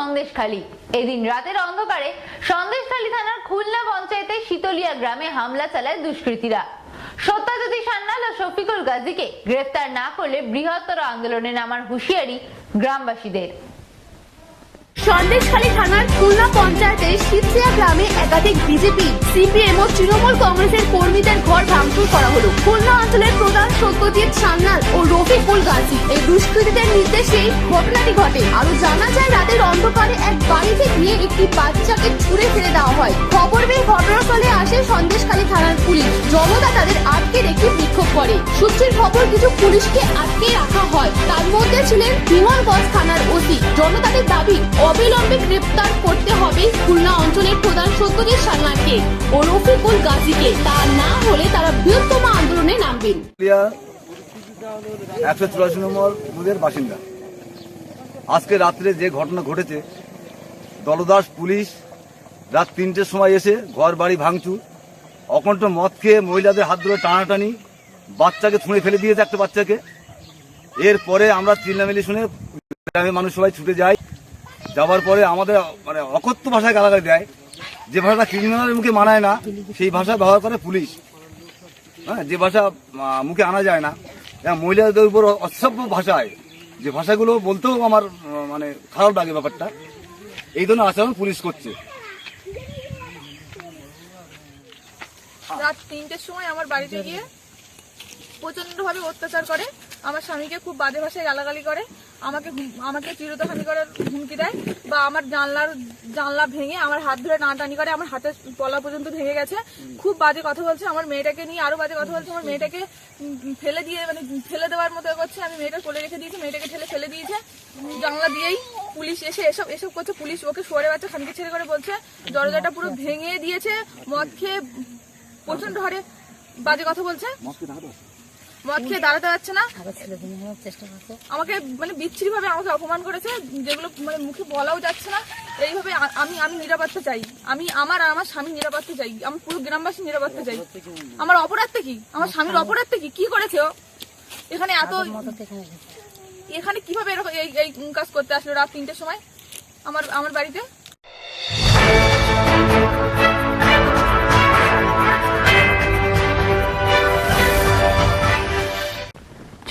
সন্দেশখালী। এদিন রাতের অন্ধকারে সন্দেশখালী থানার খুলনা পঞ্চায়েতে শীতলিয়া গ্রামে হামলা চালায় দুষ্কৃতীরা। সত্যাজ্যোতি সান্যাল ও শফিকুল গাজীকে গ্রেফতার না করলে বৃহত্তর আন্দোলনে নামার হুঁশিয়ারি গ্রামবাসীদের। সন্দেশখালী থানার খুলনা পঞ্চায়েতের শীতলিয়া গ্রামে একাধিক বিজেপি, সিপিএম ও তৃণমূল কংগ্রেসের কর্মীদের ঘর ভাঙচুর করা হলো। খুলনা অঞ্চলের প্রধান সত্যজিৎ সান্যাল ও রফিকুল গাজী এই দুষ্কৃতীদের নির্দেশেই ঘটনাটি ঘটে। আরও জানা যায়, রাতের এক বাড়িতে গিয়ে একটি বাচ্চাকে ছুঁড়ে ফেলে দেওয়া হয়। খবর পেয়ে ঘটনাস্থলে আসে সন্দেশখালী থানার পুলিশ। জনতা তাদের আটকে রেখে বিক্ষোভ করে। সূত্রের খবর, কিছু পুলিশকে আটকে রাখা হয়। তার মধ্যে ছিলেন বিমলগঞ্জ থানার ওসি। জনতাদের দাবি, অবিলম্বে গ্রেপ্তার করতে হবে খুলনা অঞ্চলের প্রধান সত্যজিৎ সান্যালকে ও রফিকুল গাজীকে। তা না হলে তারা বৃহত্তম আন্দোলনে নামবেন। একশো চুরাশি নম্বর বাসিন্দা। আজকে রাত্রে যে ঘটনা ঘটেছে দলদাস, পুলিশ, রাত তিনটের সময় এসে ঘর, বাড়ি ভাঙচুর। অকণ্ঠ মদ খেয়ে মহিলাদের হাত ধরে টানাটানি, বাচ্চাকে ছুঁড়ে ফেলে দিয়েছে একটা বাচ্চাকে। এরপরে আমরা চিল্লামিলি শুনে গ্রামের মানুষ সবাই ছুটে যাই। যাওয়ার পরে আমাদের মানে অকথ্য ভাষায় গালাগালি দেয়। যে ভাষাটা ক্রিমিনালের মুখে মানায় না, সেই ভাষা ব্যবহার করে পুলিশ। হ্যাঁ যে ভাষা মুখে আনা যায় না। এবং মহিলাদের উপর অসভ্য ভাষায়। যে ভাষাগুলো বলতেও আমার মানে খারাপ লাগে ব্যাপারটা। এই ধরনের আচরণ পুলিশ করছে। রাত তিনটের সময় আমার বাড়িতে গিয়ে প্রচণ্ড ভাবে অত্যাচার করে। আমার স্বামীকে খুব বাজে ভাষায় গালাগালি করে। আমাকে আমাকে চিরতহানি করার হুমকি দেয় বা আমার জানলার জানলা ভেঙে আমার হাত ধরে টানাটানি করে, আমার হাতের পলা পর্যন্ত ভেঙে গেছে। খুব বাজে কথা বলছে, আমার মেয়েটাকে নিয়ে আরও বাজে কথা বলছে। আমার মেয়েটাকে ফেলে দিয়ে মানে ফেলে দেওয়ার মতো করছে। আমি মেয়েটা কোলে রেখে দিয়েছি, মেয়েটাকে ঠেলে ফেলে দিয়েছে। জানলা দিয়েই পুলিশ এসে এসব এসব করছে। পুলিশ ওকে সরে বাচ্চা খানকে ছেড়ে করে বলছে, দরজাটা পুরো ভেঙে দিয়েছে, মদ খেয়ে প্রচণ্ড হারে বাজে কথা বলছে। মদ খেয়ে দাঁড়াতে পারছে না। আমাকে মানে বিচ্ছিরি ভাবে আমাকে অপমান করেছে যেগুলো মানে মুখে বলাও যাচ্ছে না। এইভাবে আমি আমি নিরাপত্তা চাই। আমি আমার আর আমার স্বামী নিরাপত্তা চাই। আমি পুরো গ্রামবাসী নিরাপত্তা চাই। আমার অপরাধটা কি? আমার স্বামীর অপরাধটা কি? কি করেছে এখানে এত এখানে কীভাবে এরকম এই এই কাজ করতে আসলো রাত তিনটের সময়? আমার আমার বাড়িতে?